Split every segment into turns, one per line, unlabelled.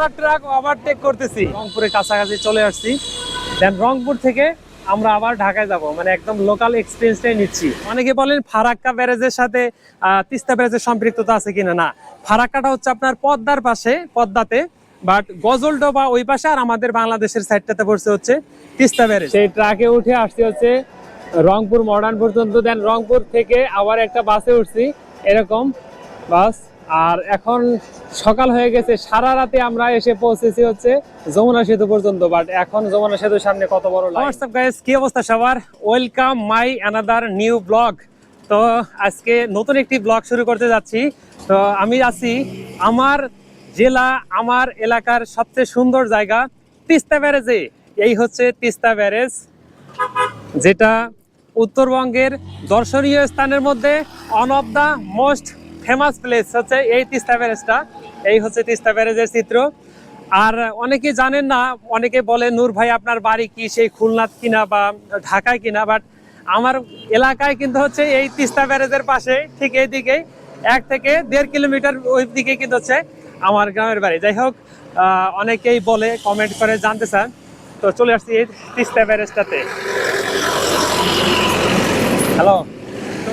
সারা truck overtake করতেছি। রংপুরের কাছাকাছি চলে আসছি। দেন রংপুর থেকে আমরা আবার ঢাকায় যাব। মানে একদম লোকাল এক্সপিরিয়েন্সটাই নিচ্ছি। অনেকে বলেন ফারাক্কা ব্যারেজের সাথে তিস্তা ব্যারেজের সম্পৃক্ততা আছে কিনা? না। ফারাক্কাটা হচ্ছে আপনার পদ্মার পাশে, পদ্মাতে বাট গজলডোবা ওই পাশে আর আমাদের বাংলাদেশের সাইডটাতে পড়ছে হচ্ছে তিস্তা ব্যারেজ। সেই ট্রাকে উঠে আসছি হচ্ছে রংপুর মডার্ন পর্যন্ত। দেন রংপুর থেকে আবার একটা বাসে উঠছি। এরকম বাস আর এখন সকাল হয়ে গেছে, সারা রাতে আমরা এসে পৌঁছেছি হচ্ছে যমুনা সেতু পর্যন্ত বাট এখন যমুনা সেতুর সামনে কত বড় হোয়াটসঅ্যাপ গাইস কি অবস্থা সবার? Welcome my another new blog তো আজকে নতুন একটি ব্লগ শুরু করতে যাচ্ছি। তো আমি আছি আমার জেলা, আমার এলাকার সবচেয়ে সুন্দর জায়গা তিস্তা ব্যারেজে। এই হচ্ছে তিস্তা ব্যারেজ, যেটা উত্তরবঙ্গের দর্শনীয় স্থানের মধ্যে one of the most famous place হচ্ছে এই তিস্তা ব্যারেজটা। এই হচ্ছে তিস্তা ব্যারেজের চিত্র। আর অনেকে জানেন না, অনেকে বলে, নূর ভাই, আপনার বাড়ি কি সেই খুলনা কিনা বা ঢাকায় কিনা? বাট আমার এলাকায় কিন্তু হচ্ছে এই তিস্তা ব্যারেজের পাশে, ঠিক এই দিকে এক থেকে দেড় কিলোমিটার ওই দিকে কিন্তু হচ্ছে আমার গ্রামের বাড়ি। যাই হোক অনেকেই বলে কমেন্ট করে জানতে চান। তো চলে আসছি এই তিস্তা ব্যারেজটাতে। হ্যালো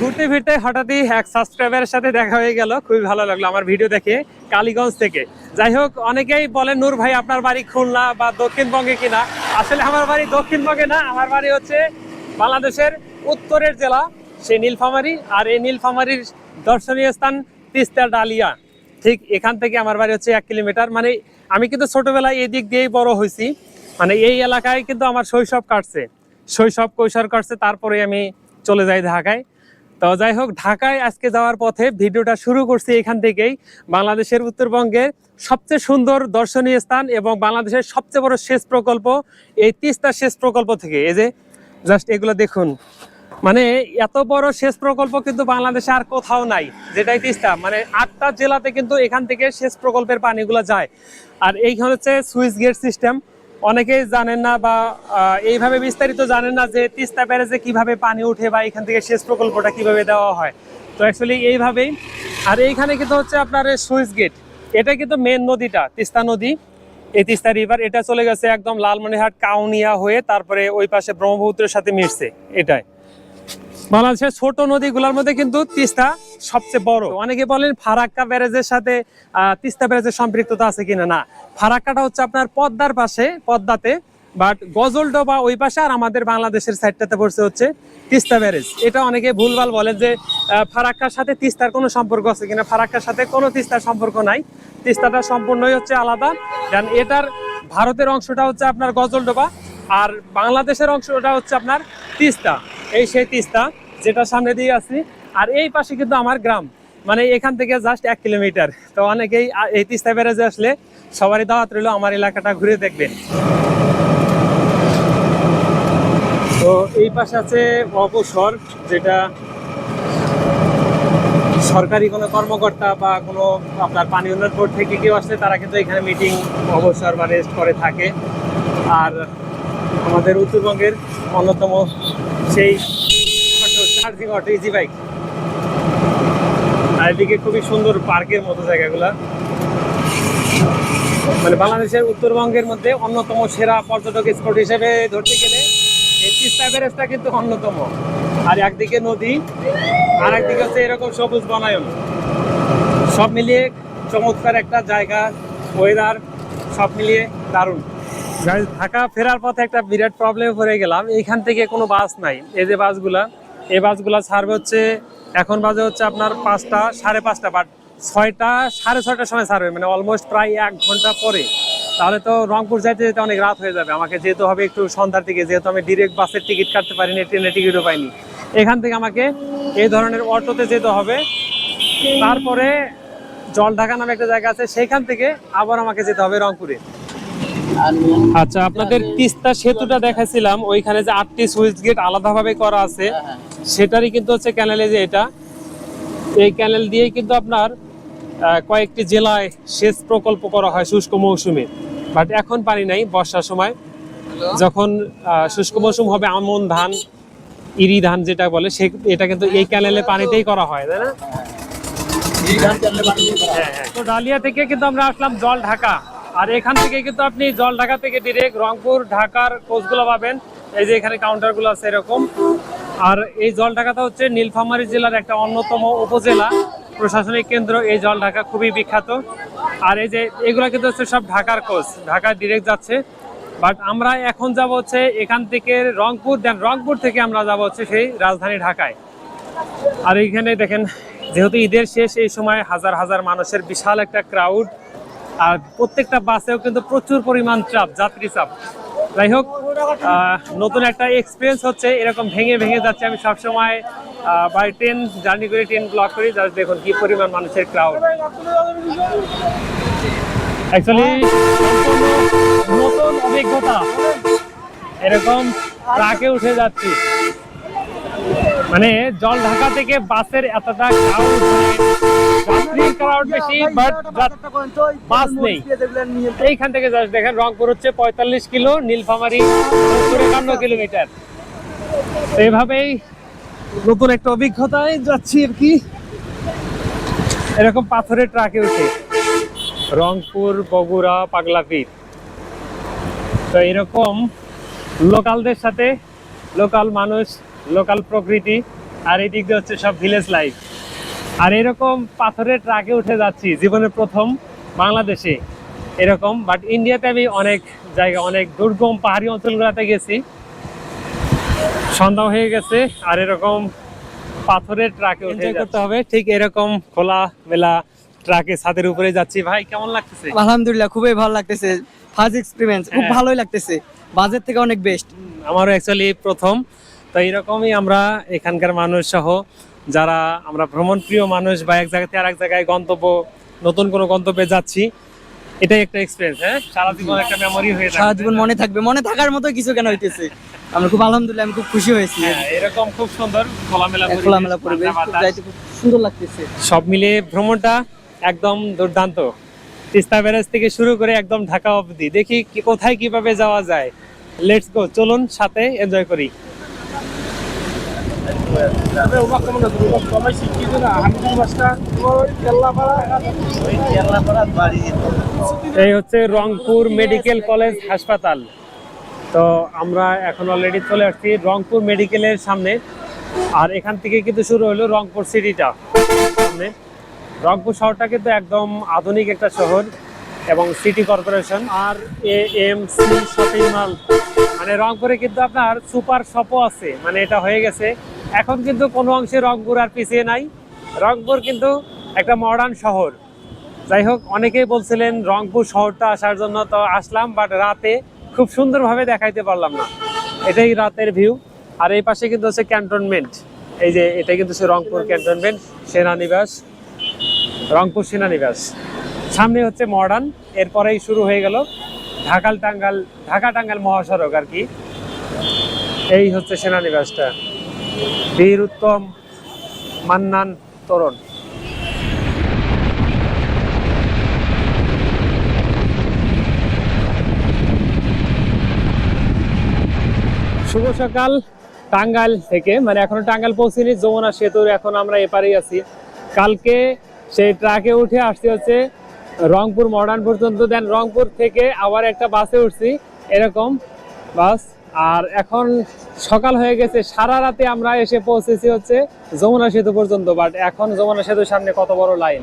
ঘুরতে ফিরতে হঠাৎই এক সাবস্ক্রাইবারের সাথে দেখা হয়ে গেল। খুবই ভালো লাগল আমার ভিডিও দেখে কালীগঞ্জ থেকে। যাই হোক, অনেকেই বলেন, নূর ভাই, আপনার বাড়ি খুলনা বা দক্ষিণবঙ্গে কিনা? আসলে আমার বাড়ি দক্ষিণবঙ্গে না, আমার বাড়ি হচ্ছে বাংলাদেশের উত্তরের জেলা, সেই নীলফামারী। আর এই নীলফামারীর দর্শনীয় স্থান তিস্তা ডালিয়া। ঠিক এখান থেকে আমার বাড়ি হচ্ছে এক কিলোমিটার। মানে আমি কিন্তু ছোটবেলায় এই দিক দিয়েই বড় হয়েছি। মানে এই এলাকায় কিন্তু আমার শৈশব কাটছে। শৈশব কৈশোর কাটছে, তারপরে আমি চলে যাই ঢাকায়। তো যাই হোক, ঢাকায় আজকে যাওয়ার পথে ভিডিওটা শুরু করছি এখান থেকেই। বাংলাদেশের উত্তরবঙ্গের সবচেয়ে সুন্দর দর্শনীয় স্থান এবং বাংলাদেশের সবচেয়ে বড় শেষ প্রকল্প, এই তিস্তা শেষ প্রকল্প থেকে। এই যে জাস্ট এগুলো দেখুন। মানে এত বড় শেষ প্রকল্প কিন্তু বাংলাদেশে আর কোথাও নাই, যেটাই তিস্তা। মানে আটটা জেলাতে কিন্তু এখান থেকে শেষ প্রকল্পের পানিগুলো যায়। আর এইখানে হচ্ছে সুইচ গেট সিস্টেম অনেকেই জানেন না বা এইভাবে বিস্তারিত জানেন না যে তিস্তা ব্যারেজে কীভাবে পানি উঠে বা এখান থেকে সেচ প্রকল্পটা কীভাবে দেওয়া হয়। তো অ্যাকচুয়ালি এইভাবেই। আর এইখানে কিন্তু হচ্ছে আপনার সুইচ গেট। এটা কিন্তু মেন নদীটা, তিস্তা নদী। এই তিস্তা রিভার এটা চলে গেছে একদম লালমনিহাট কাউনিয়া হয়ে তারপরে ওই পাশে ব্রহ্মপুত্রের সাথে মিশছে, এটাই। বাংলাদেশের ছোট নদীগুলোর মধ্যে কিন্তু তিস্তা সবচেয়ে বড়। অনেকে বলেন ফারাক্কা ব্যারেজের সাথে তিস্তা ব্যারেজের সম্পৃক্ততা আছে কিনা? না। ফারাক্কাটা হচ্ছে আপনার পদ্মার পাশে, পদ্মাতে বাট গজলডোবা ওই পাশে আর আমাদের বাংলাদেশের সাইডটাতে পড়ছে হচ্ছে তিস্তা ব্যারেজ। এটা অনেকে ভুলভাল বলে যে ফারাক্কার সাথে তিস্তার কোনো সম্পর্ক আছে কিনা? ফারাক্কার সাথে কোনো তিস্তার সম্পর্ক নাই। তিস্তাটা সম্পূর্ণই হচ্ছে আলাদা। দেন এটার ভারতের অংশটা হচ্ছে আপনার গজলডোবা আর বাংলাদেশের অংশটা হচ্ছে আপনার তিস্তা। এই সেই তিস্তা যেটা সামনে দিয়ে আছি। আর এই পাশে কিন্তু আমার গ্রাম। মানে এখান থেকে জাস্ট এক কিলোমিটার। তো অনেকেই এই তিস্তা ব্যারেজে আসলে সবারই দাওয়াত রইল আমার এলাকাটা ঘুরে দেখবেন তো এই পাশে আছে অপসর যেটা সরকারি কোনো কর্মকর্তা বা কোনো আপনার পানি উন্নয়ন বোর্ড থেকে কেউ আসলে তারা কিন্তু এখানে মিটিং অবসর বা রেস্ট করে থাকে। আর আমাদের উত্তরবঙ্গের অন্যতম সেই auto charging auto easy bike আর এদিকে খুবই সুন্দর পার্কের মতো জায়গাগুলা। মানে বাংলাদেশের উত্তরবঙ্গের মধ্যে অন্যতম সেরা পর্যটক স্পট হিসেবে ধরতে গেলে এই তিস্তা ব্যারেজটা কিন্তু অন্যতম। আর একদিকে নদী, আর একদিকে হচ্ছে এরকম সবুজ বনায়ন। সব মিলিয়ে চমৎকার একটা জায়গা ওয়েদার সব মিলিয়ে দারুণ। ঢাকা ফেরার পথে একটা বিরাট প্রবলেম পড়ে গেলাম। এইখান থেকে কোনো বাস নাই। এই যে বাসগুলা, এই বাসগুলা ছাড়বে হচ্ছে, এখন বাজে হচ্ছে আপনার পাঁচটা, সাড়ে পাঁচটা বাট ছয়টা, সাড়ে ছয়টার সময় ছাড়বে। মানে অলমোস্ট প্রায় এক ঘণ্টা পরে। তাহলে তো রংপুর যাইতে যেতে অনেক রাত হয়ে যাবে। আমাকে যেতে হবে একটু সন্ধ্যার দিকে, যেহেতু আমি ডিরেক্ট বাসের টিকিট কাটতে পারিনি, ট্রেনের টিকিটও পাইনি। এখান থেকে আমাকে এই ধরনের অটোতে যেতে হবে। তারপরে জলঢাকা নামে একটা জায়গা আছে, সেখান থেকে আবার আমাকে যেতে হবে রংপুরে। আচ্ছা আপনাদের তিস্তা সেতুটা দেখাছিলাম ওইখানে যে আটটি সুইচ গেট আলাদাভাবে করা আছে সেটারই কিন্তু হচ্ছে ক্যানেলে যে এটা। এই ক্যানেল দিয়ে কিন্তু আপনার কয়েকটি জেলায় সেচ প্রকল্প করা হয় শুষ্ক মৌসুমে। বাট এখন পানি নাই বর্ষার সময়। যখন শুষ্ক মৌসুম হবে আমন ধান ইরি ধান যেটা বলে সে এটা কিন্তু এই ক্যানেলে পানিতেই করা হয় তাই না? হ্যাঁ হ্যাঁ। তো ডালিয়া থেকে কিন্তু আমরা আসলাম জল ঢাকা। আর এখান থেকে কিন্তু আপনি জল ঢাকা থেকে ডিরেক্ট রংপুর, ঢাকার কোচগুলো পাবেন। এই যে এখানে কাউন্টারগুলো আছে এরকম। আর এই জল ঢাকাটা হচ্ছে নীলফামারী জেলার একটা অন্যতম উপজেলা। প্রশাসনিক কেন্দ্র এই জল ঢাকা খুবই বিখ্যাত। আর এই যে এগুলো কিন্তু হচ্ছে সব ঢাকার কোচ। ঢাকা ডিরেক্ট যাচ্ছে। বাট আমরা এখন যাব হচ্ছে এখান থেকে রংপুর দেন রংপুর থেকে আমরা যাব হচ্ছে সেই রাজধানী ঢাকায়। আর এইখানে দেখেন, যেহেতু ঈদের শেষ, এই সময় হাজার হাজার মানুষের বিশাল একটা ক্রাউড আর প্রত্যেকটা বাসেও কিন্তু প্রচুর পরিমাণ চাপ, যাত্রী চাপ। যাই হোক নতুন একটা এক্সপিরিয়েন্স হচ্ছে, এরকম ভেঙে ভেঙে যাচ্ছে। আমি সবসময় বাই ট্রেন জার্নি করে ট্রেন ব্লক করি জাস্ট দেখুন কি পরিমাণ মানুষের ক্রাউড অ্যাকচুয়ালি নতুন অভিজ্ঞতা। এরকম ট্রাকে উঠে যাচ্ছি। মানে জল ঢাকা থেকে বাসের এতটা ক্রাউড যাত্রীর ক্রাউড বেশি বাট বাস নেই। এইখান থেকে জাস্ট দেখেন রংপুর হচ্ছে পঁয়তাল্লিশ কিলো নীলফামারি সত্তর একান্ন কিলোমিটার। তো এইভাবেই নতুন একটা অভিজ্ঞতায় যাচ্ছি আর কি। এরকম পাথরের ট্রাকে উঠে। রংপুর বগুড়া পাগলাপীর। তো এরকম লোকালদের সাথে লোকাল মানুষ লোকাল প্রকৃতি আর এই দিক দিয়ে হচ্ছে সব ভিলেজ লাইফ আর এরকম পাথরের ট্রাকে উঠে যাচ্ছি জীবনের প্রথম বাংলাদেশে এরকম বাট ইন্ডিয়াতে আমি অনেক জায়গা অনেক দুর্গম পাহাড়ি অঞ্চলগুলোতে গেছি। সন্ধ্যা হয়ে গেছে আর এরকম পাথরের ট্রাকে উঠে করতে হবে। ঠিক এরকম খোলা মেলা ট্রাকে ছাদের উপরে যাচ্ছি। ভাই কেমন লাগতেছে?
আলহামদুলিল্লাহ খুবই ভালো লাগতেছে। ফার্স্ট এক্সপেরিয়েন্স খুব
হ্যাঁ।
ভালোই লাগতেছে। বাজেট থেকে অনেক বেস্ট
আমারও অ্যাকচুয়ালি প্রথম। তো এরকমই আমরা এখানকার মানুষ সহ যারা আমরা ভ্রমণ প্রিয় মানুষ বা এক জায়গা থেকে আরেক জায়গায় গন্তব্য নতুন কোনো গন্তব্যে যাচ্ছি এটাই একটা এক্সপিরিয়েন্স হ্যাঁ? সারা জীবন একটা মেমোরি হয়ে
সারা জীবন মনে থাকবে মনে থাকার মতো কিছু কেন হইতেছে? আমরা খুব আলহামদুলিল্লাহ আমি খুব খুশি হয়েছি।
হ্যাঁ, এরকম খুব সুন্দর খোলামেলা পরিবেশ,
খোলামেলা পরিবেশ। যাইতে খুব সুন্দর লাগতেছে।
সব মিলিয়ে ভ্রমণটা একদম দুর্দান্ত। তিস্তা ব্যারেজ থেকে শুরু করে একদম ঢাকা অবধি। দেখি কোথায় কীভাবে যাওয়া যায়। লেটস গো চলুন সাথে এনজয় করি। এই হচ্ছে রংপুর মেডিকেল কলেজ হাসপাতাল। তো আমরা এখন অলরেডি চলে আসছি রংপুর মেডিকেলের সামনে। আর এখান থেকে কিন্তু শুরু হলো রংপুর সিটিটা। সামনে। রংপুর শহরটা কিন্তু একদম আধুনিক একটা শহর এবং city corporation R A M C shopping mall. মানে রংপুরে কিন্তু আপনার সুপার শপও আছে। মানে এটা হয়ে গেছে। এখন কিন্তু কোনো অংশে রংপুর আর পিছিয়ে নাই। রংপুর কিন্তু একটা মডার্ন শহর। যাই হোক, অনেকেই বলছিলেন রংপুর শহরটা আসার জন্য তো আসলাম বাট রাতে খুব সুন্দরভাবে দেখাইতে পারলাম না। এটাই রাতের ভিউ আর এই পাশে কিন্তু হচ্ছে ক্যান্টনমেন্ট এই যে, এটা কিন্তু হচ্ছে রংপুর ক্যান্টনমেন্ট সেনানিবাস, রংপুর সেনানিবাস। সামনে হচ্ছে মডার্ন এরপরেই শুরু হয়ে গেল ঢাকাল টাঙ্গাল, ঢাকা টাঙ্গাল মহাসড়ক আর কি। এই হচ্ছে সেনানিবাসটা। বীর উত্তম মান্নান তরুণ। শুভ সকাল টাঙ্গাইল থেকে। মানে এখনও টাঙ্গাইল পৌঁছিনি, যমুনা সেতুর এখন আমরা এপারেই আছি। কালকে সেই ট্রাকে উঠে আসতে হচ্ছে রংপুর মডার্ন পর্যন্ত। দেন রংপুর থেকে আবার একটা বাসে উঠছি, এরকম বাস। আর এখন সকাল হয়ে গেছে, সারা রাতে আমরা এসে পৌঁছেছি হচ্ছে যমুনা সেতু পর্যন্ত বাট এখন যমুনা সেতুর সামনে কত বড় লাইন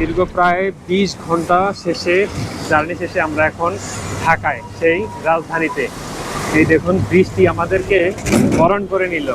দীর্ঘ প্রায় বিশ ঘণ্টা শেষে, জার্নি শেষে আমরা এখন ঢাকায়, সেই রাজধানীতে। এই দেখুন, বৃষ্টি আমাদেরকে বরণ করে নিল।